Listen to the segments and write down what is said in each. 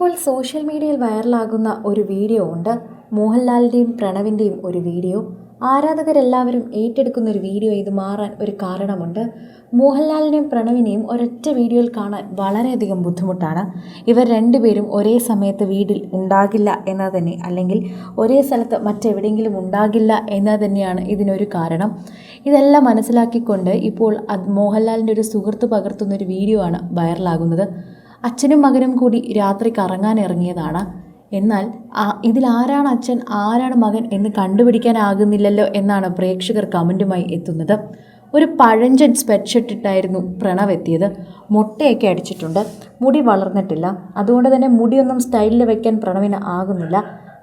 ഇപ്പോൾ സോഷ്യൽ മീഡിയയിൽ വൈറലാകുന്ന ഒരു വീഡിയോ ഉണ്ട്. മോഹൻലാലിന്റെയും പ്രണവിന്റെയും ഒരു വീഡിയോ. ആരാധകരെല്ലാവരും ഏറ്റെടുക്കുന്ന ഒരു വീഡിയോ ഇത് മാറാൻ ഒരു കാരണമുണ്ട്. മോഹൻലാലിനെയും പ്രണവിനെയും ഒരൊറ്റ വീഡിയോയിൽ കാണാൻ വളരെയധികം ബുദ്ധിമുട്ടാണ്. ഇവർ രണ്ടുപേരും ഒരേ സമയത്ത് വീട്ടിൽ ഉണ്ടാകില്ല എന്നത് തന്നെ അല്ലെങ്കിൽ ഒരേ സ്ഥലത്ത് മറ്റെവിടെയെങ്കിലും ഉണ്ടാകില്ല എന്നത് തന്നെയാണ് ഇതിനൊരു കാരണം. ഇതെല്ലാം മനസ്സിലാക്കിക്കൊണ്ട് ഇപ്പോൾ മോഹൻലാലിന്റെ ഒരു സുഹൃത്ത് പകർത്തുന്ന ഒരു വീഡിയോ ആണ് വൈറലാകുന്നത്. അച്ഛനും മകനും കൂടി രാത്രി കറങ്ങാൻ ഇറങ്ങിയതാണ്. എന്നാൽ ഇതിൽ ആരാണ് അച്ഛൻ ആരാണ് മകൻ എന്ന് കണ്ടുപിടിക്കാനാകുന്നില്ലല്ലോ എന്നാണ് പ്രേക്ഷകർ കമന്റുമായി എത്തുന്നത്. ഒരു പഴഞ്ചൻ സ്പെഡ്ഷർട്ട് ഇട്ടായിരുന്നു പ്രണവ് എത്തിയത്. മുട്ടയൊക്കെ അടിച്ചിട്ടുണ്ട്. മുടി വളർന്നിട്ടില്ല. അതുകൊണ്ട് തന്നെ മുടിയൊന്നും സ്റ്റൈലിൽ വെക്കാൻ പ്രണവിന് ആകുന്നില്ല.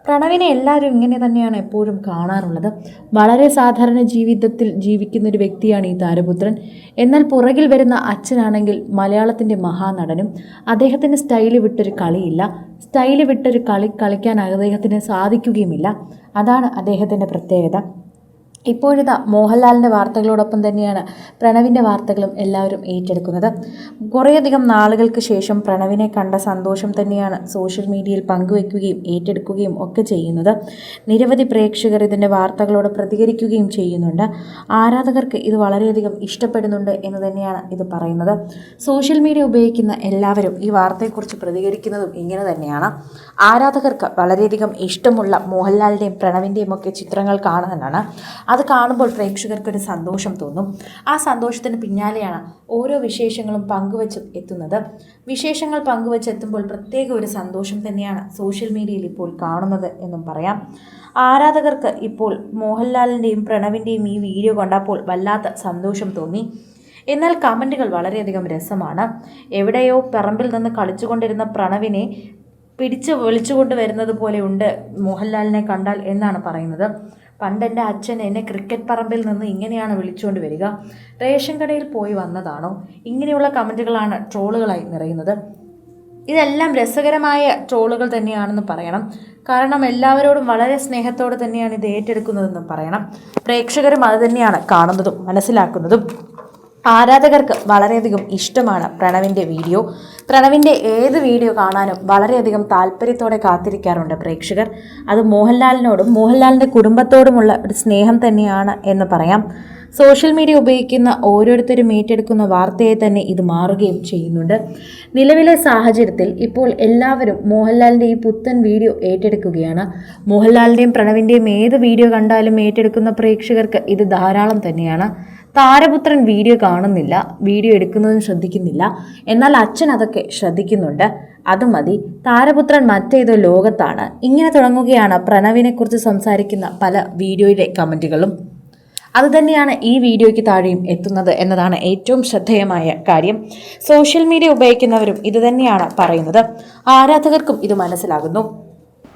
പ്രണവിനെ എല്ലാവരും ഇങ്ങനെ തന്നെയാണ് എപ്പോഴും കാണാറുള്ളത്. വളരെ സാധാരണ ജീവിതത്തിൽ ജീവിക്കുന്ന ഒരു വ്യക്തിയാണ് ഈ താരപുത്രൻ. എന്നാൽ പുറകിൽ വരുന്ന അച്ഛനാണെങ്കിൽ മലയാളത്തിന്റെ മഹാനടനും. അദ്ദേഹത്തിന്റെ സ്റ്റൈൽ വിട്ടൊരു കളിയില്ല. സ്റ്റൈൽ വിട്ടൊരു കളി കളിക്കാൻ അദ്ദേഹത്തിന് സാധിക്കുകയുമില്ല. അതാണ് അദ്ദേഹത്തിന്റെ പ്രത്യേകത. ഇപ്പോഴിതാ മോഹൻലാലിന്റെ വാർത്തകളോടൊപ്പം തന്നെയാണ് പ്രണവിന്റെ വാർത്തകളും എല്ലാവരും ഏറ്റെടുക്കുന്നത്. കുറേയധികം നാളുകൾക്ക് ശേഷം പ്രണവിനെ കണ്ട സന്തോഷം തന്നെയാണ് സോഷ്യൽ മീഡിയയിൽ പങ്കുവെക്കുകയും ഏറ്റെടുക്കുകയും ഒക്കെ ചെയ്യുന്നത്. നിരവധി പ്രേക്ഷകർ ഇതിന്റെ വാർത്തകളോട് പ്രതികരിക്കുകയും ചെയ്യുന്നുണ്ട്. ആരാധകർക്ക് ഇത് വളരെയധികം ഇഷ്ടപ്പെടുന്നുണ്ട് എന്ന് തന്നെയാണ് ഇത് പറയുന്നത്. സോഷ്യൽ മീഡിയ ഉപയോഗിക്കുന്ന എല്ലാവരും ഈ വാർത്തയെക്കുറിച്ച് പ്രതികരിക്കുന്നതും ഇങ്ങനെ തന്നെയാണ്. ആരാധകർക്ക് വളരെയധികം ഇഷ്ടമുള്ള മോഹൻലാലിന്റെയും പ്രണവിന്റെയും ഒക്കെ ചിത്രങ്ങൾ കാണുന്നതാണ്. അത് കാണുമ്പോൾ പ്രേക്ഷകർക്കൊരു സന്തോഷം തോന്നും. ആ സന്തോഷത്തിന് പിന്നാലെയാണ് ഓരോ വിശേഷങ്ങളും പങ്കുവച്ച് എത്തുന്നത്. വിശേഷങ്ങൾ പങ്കുവച്ചെത്തുമ്പോൾ പ്രത്യേക ഒരു സന്തോഷം തന്നെയാണ് സോഷ്യൽ മീഡിയയിൽ ഇപ്പോൾ കാണുന്നത് എന്നും പറയാം. ആരാധകർക്ക് ഇപ്പോൾ മോഹൻലാലിന്റെയും പ്രണവിന്റെയും ഈ വീഡിയോ കണ്ടപ്പോൾ വല്ലാത്ത സന്തോഷം തോന്നി. എന്നാൽ കമന്റുകൾ വളരെയധികം രസമാണ്. എവിടെയോ പറമ്പിൽ നിന്ന് കളിച്ചുകൊണ്ടിരുന്ന പ്രണവിനെ പിടിച്ച് വിളിച്ചുകൊണ്ട് വരുന്നത് പോലെയുണ്ട് മോഹൻലാലിനെ കണ്ടാൽ എന്നാണ് പറയുന്നത്. പണ്ട് എന്റെ അച്ഛൻ എന്നെ ക്രിക്കറ്റ് പറമ്പിൽ നിന്ന് ഇങ്ങനെയാണ് വിളിച്ചുകൊണ്ട് വരിക. റേഷൻ കടയിൽ പോയി വന്നതാണോ? ഇങ്ങനെയുള്ള കമന്റുകളാണ് ട്രോളുകളായി നിറയുന്നത്. ഇതെല്ലാം രസകരമായ ട്രോളുകൾ തന്നെയാണെന്ന് പറയണം. കാരണം എല്ലാവരോടും വളരെ സ്നേഹത്തോടെ തന്നെയാണ് ഇത് ഏറ്റെടുക്കുന്നതെന്നും പറയണം. പ്രേക്ഷകരും അത് തന്നെയാണ് കാണുന്നതും മനസ്സിലാക്കുന്നതും. ആരാധകർക്ക് വളരെയധികം ഇഷ്ടമാണ് പ്രണവിന്റെ വീഡിയോ. പ്രണവിന്റെ ഏത് വീഡിയോ കാണാനും വളരെയധികം താല്പര്യത്തോടെ കാത്തിരിക്കാറുണ്ട് പ്രേക്ഷകർ. അത് മോഹൻലാലിനോടും മോഹൻലാലിന്റെ കുടുംബത്തോടുമുള്ള ഒരു സ്നേഹം തന്നെയാണ് എന്ന് പറയാം. സോഷ്യൽ മീഡിയ ഉപയോഗിക്കുന്ന ഓരോരുത്തരും ഏറ്റെടുക്കുന്ന വാർത്തയെ തന്നെ ഇത് മാറുകയും ചെയ്യുന്നുണ്ട്. നിലവിലെ സാഹചര്യത്തിൽ ഇപ്പോൾ എല്ലാവരും മോഹൻലാലിന്റെ ഈ പുത്തൻ വീഡിയോ ഏറ്റെടുക്കുകയാണ്. മോഹൻലാലിന്റെയും പ്രണവിന്റെയും ഏത് വീഡിയോ കണ്ടാലും ഏറ്റെടുക്കുന്ന പ്രേക്ഷകർക്ക് ഇത് ധാരാളം തന്നെയാണ്. താരപുത്രൻ വീഡിയോ കാണുന്നില്ല വീഡിയോ എടുക്കുന്നതും ശ്രദ്ധിക്കുന്നില്ല. എന്നാൽ അച്ഛൻ അതൊക്കെ ശ്രദ്ധിക്കുന്നുണ്ട്. അത് മതി. താരപുത്രൻ മറ്റേതോ ലോകത്താണ്. ഇങ്ങനെ തുടങ്ങുകയാണ് പ്രണവിനെക്കുറിച്ച് സംസാരിക്കുന്ന പല വീഡിയോയിലെ കമന്റുകളും. അതുതന്നെയാണ് ഈ വീഡിയോയ്ക്ക് താഴെയും എത്തുന്നത് എന്നതാണ് ഏറ്റവും ശ്രദ്ധേയമായ കാര്യം. സോഷ്യൽ മീഡിയ ഉപയോഗിക്കുന്നവരും ഇതുതന്നെയാണ് പറയുന്നത്. ആരാധകർക്കും ഇത് മനസ്സിലാകുന്നു.